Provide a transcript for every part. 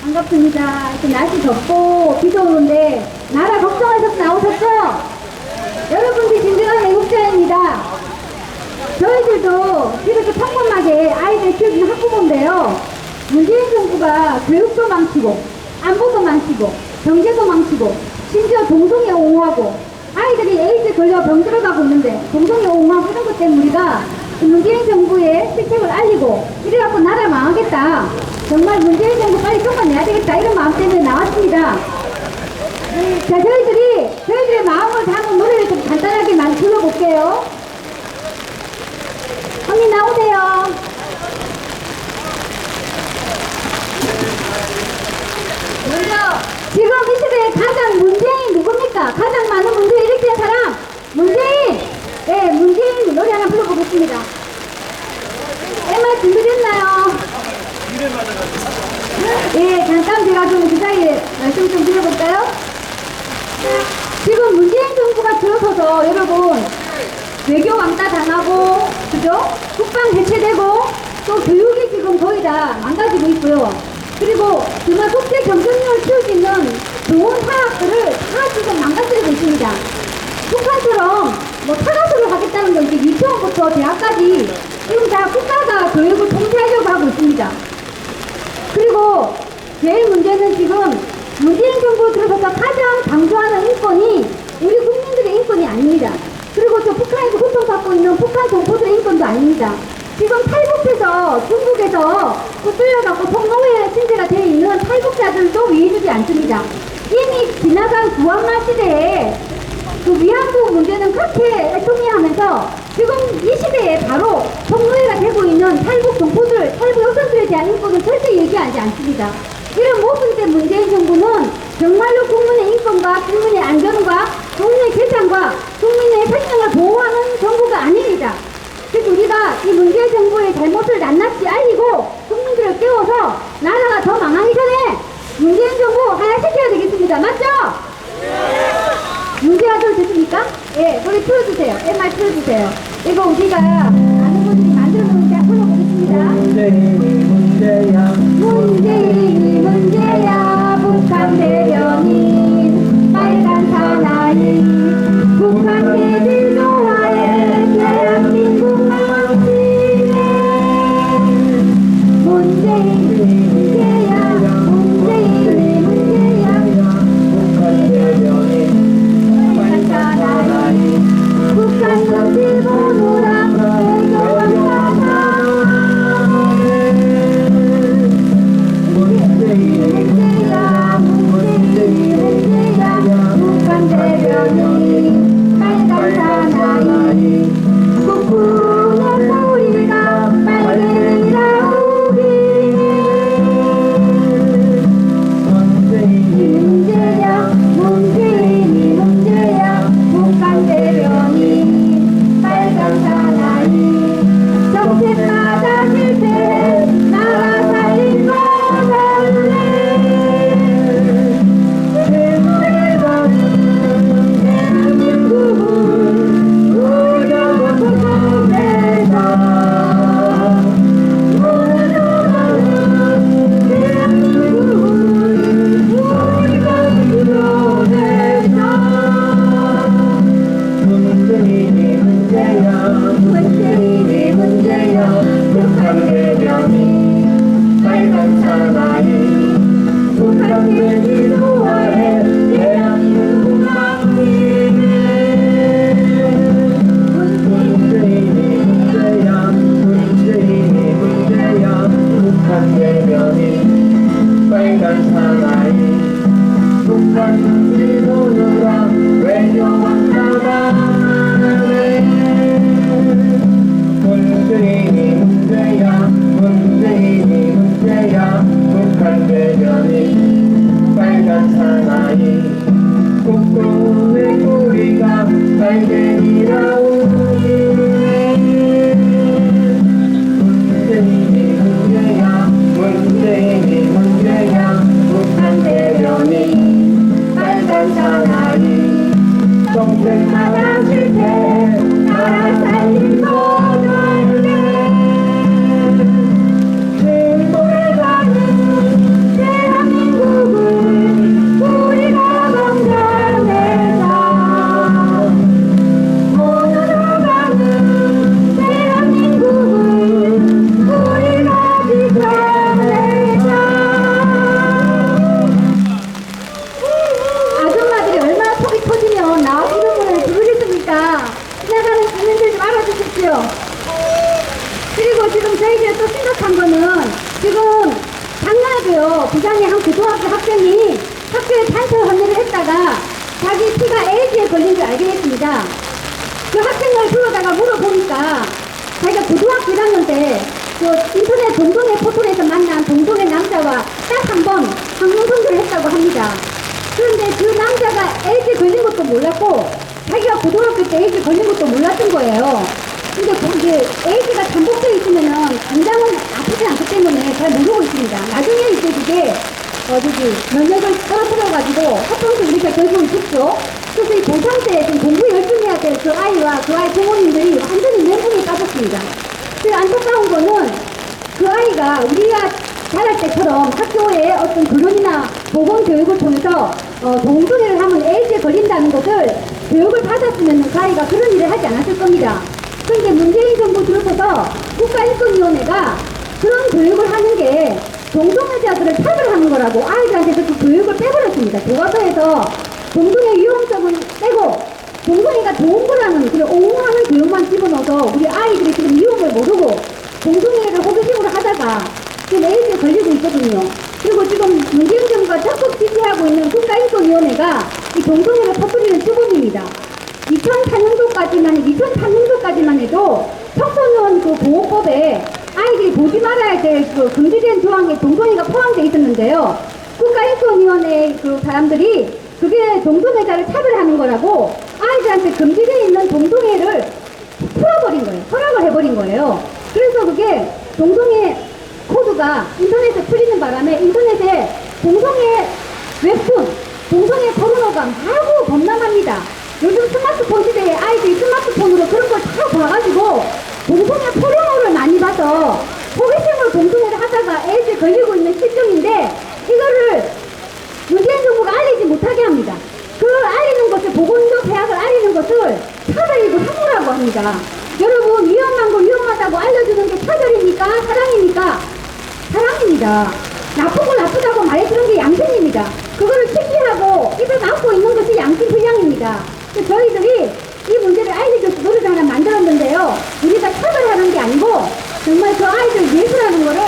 반갑습니다. 이렇게 날씨 덥고 비도 오는데 나라 걱정하셔서 나오셨죠? 여러분들이 진정한 애국자입니다. 저희들도 이렇게 평범하게 아이들 키우는 학부모인데요. 문재인 정부가 교육도 망치고 안보도 망치고 경제도 망치고 심지어 동성애 옹호하고 아이들이 에이즈 걸려 병들어가고 있는데 동성애 옹호하고 이런 것 때문에 우리가 이 문재인 정부의 실책을 알리고 이래갖고 나라 망하겠다. 정말 문재인 정부 빨리 쫓아내야 되겠다. 이런 마음 때문에 나왔습니다. 자, 저희들이 저희들의 마음을 담은 노래를 좀 간단하게만 불러볼게요. 언니 나오세요. 지금 이 시대에 가장 문재인 누굽니까? 가장 많은 문제 일으키는 사람 문재인. 네, 문재인 노래 하나 불러보겠습니다. MR 준비됐나요? 예, 잠깐 제가 좀 그 사이에 말씀 좀 드려볼까요? 지금 문재인 정부가 여러분 외교 왕따 당하고 그죠? 국방 해체되고 또 교육이 지금 거의 다 망가지고 있고요. 그리고 정말 국제 경쟁력을 키울 수 있는 좋은 사학들을 다 지금 망가뜨리고 있습니다. 북한처럼 뭐 타가수를 하겠다는 건 이제 유치원부터 대학까지 지금 다 국가가 교육을 통제하려고 하고 있습니다. 그리고 제일 문제는 지금 문재인 정부 들어서서 가장 강조하는 인권이 우리 국민들의 인권이 아닙니다. 그리고 저 북한에서 고통받고 있는 북한 동포들의 인권도 아닙니다. 지금 탈북해서 중국에서 쫓겨갖고 통로에 신세가 되어 있는 탈북자들도 위해주지 않습니다. 이미 지나간 구한말 시대에 그 위안부 문제는 그렇게 애통해하면서 지금 이 시대에 바로 통로회가 되고 있는 탈북 동포들, 탈북 여성들에 대한 인권은 절대 얘기하지 않습니다. 이런 모든 때 문재인 정부는 정말로 국민의 인권과 국민의 안전과 국민의 재산과 국민의 생명을 보호하는 정부가 아닙니다. 그래서 우리가 이 문재인 정부의 잘못을 낱낱이 알리고 국민들을 깨워서 나라가 더 망하기 전에 문재인 정부 하야시켜야 되겠습니다. 맞죠? 문제 아들 됐습니까? 예, 노래 틀어주세요. MR 틀어주세요. 이거 우리가 아는 분들이 만들어 놓은 자 불러보겠습니다. 문제야 문재 문재인이 문제야 북한 대변인 빨간 사나이 북한 좋 문제야 문재인이 문제야 북한 대변인 빨간 사나이. 국군의 꼬리가 빨갱 탄소 헌내를 했다가 자기 피가 에이즈에 걸린 줄 알게 됐습니다. 그 학생을 불러다가 물어보니까 자기가 고등학교 1학년 때 그 인터넷 동동회 포털에서 만난 동동의 남자와 딱 한 번 항문성교를 했다고 합니다. 그런데 그 남자가 에이즈 걸린 것도 몰랐고 자기가 고등학교 때 에이즈 걸린 것도 몰랐던 거예요. 근데 그 이제 에이즈가 잠복되어 있으면은 당장은 아프지 않기 때문에 잘 모르고 있습니다. 나중에 이제 그게 어 저기 면역을 떨어뜨려가지고 합병증 이렇게 결국은 죽죠. 그래서 이 고3 때 지금 공부 열심히 해야 될 그 아이와 그 아이 부모님들이 완전히 멘붕에 빠졌습니다. 그 안타까운 거는 그 아이가 우리가 자랄 때처럼 학교에 어떤 교련이나 보건 교육을 통해서 어, 동성애를 하면 에이즈에 걸린다는 것을 교육을 받았으면 그 아이가 그런 일을 하지 않았을 겁니다. 그런데 문재인 정부 들어서서 국가인권위원회가 그런 교육을 하는 게 동성애자들을 차별하는 거라고 아이들한테서 그 교육을 빼버렸습니다. 교과서에서 동성애 위험성은 빼고 동성애가 좋은 거라는 그런 옹호하는 교육만 집어넣어서 우리 아이들이 지금 위험을 모르고 동성애를 호기심으로 하다가 지금 에이즈에 걸리고 있거든요. 그리고 지금 문재인 정부가 적극 지지하고 있는 국가인권위원회가 이 동성애를 퍼뜨리는 주범입니다. 2004년도까지만, 2003년도까지만 해도 청소년 그 보호법에 보지 말아야 될 그 금지된 조항에 동성애가 포함되어 있었는데요. 국가인권위원회 그 사람들이 그게 동성애자를 차별하는 거라고 아이들한테 금지되어 있는 동성애를 풀어버린 거예요. 허락을 해버린 거예요. 그래서 그게 동성애 코드가 인터넷에 풀리는 바람에 인터넷에 동성애 웹툰, 동성애 포르노가 마구 범람합니다. 요즘 스마트폰 시대에 아이들이 스마트폰으로 그런 걸 다 봐가지고 동성애 포르노를 많이 봐서 호기심으로 동성애를 하다가 에이즈에 걸리고 있는 실정인데 이거를 문재인 정부가 알리지 못하게 합니다. 그 알리는 것을 보건적 대학을 알리는 것을 차별이고 혐오라고 합니다. 여러분 위험한 거 위험하다고 알려주는 게 차별입니까? 사랑입니까? 사랑입니다. 나쁘고 나쁘다고 말해주는 게 양심입니다. 그거를 택시하고 입을 막고 있는 것이 양심 불량입니다. 그래서 저희들이 이 문제를 알리기 노래를 하나 만들었는데요. 우리가 차별하는 게 아니고 정말 그 아이들 예술하는 거를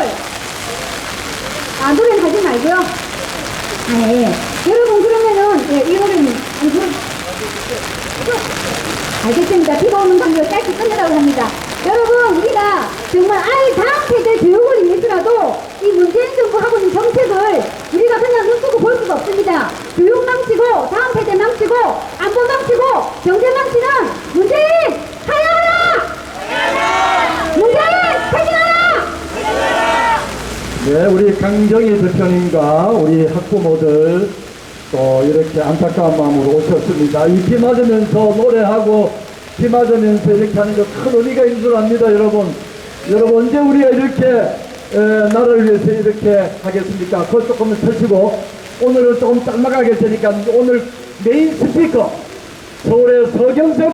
아 노래는 하지 말고요. 아, 예. 여러분, 그러면은, 예, 이 노래는, 이거, 이거, 알겠습니다. 비가 오는 관계로 짧게 끝내라고 합니다. 여러분, 우리가 정말 아이 다음 세대 교육을 위해서라도 이 문재인 정부 하고 있는 정책을 우리가 그냥 눈 뜨고 볼 수가 없습니다. 교육 망치고, 다음 세대 망치고, 안보 망치고, 경제 망치는 문재인! 하야하라! 문재인! 퇴진하라! 네, 우리 강정희 대표님과 우리 학부모들 또 이렇게 안타까운 마음으로 오셨습니다. 이비 맞으면서 노래하고 비 맞으면서 이렇게 하는 거 큰 의미가 있는 줄 압니다, 여러분. 여러분, 언제 우리가 이렇게 에, 나라를 위해서 이렇게 하겠습니까? 그걸 조금 펴시고 오늘은 조금 짧아가게 되니까 오늘 메인 스피커 서울의 서경석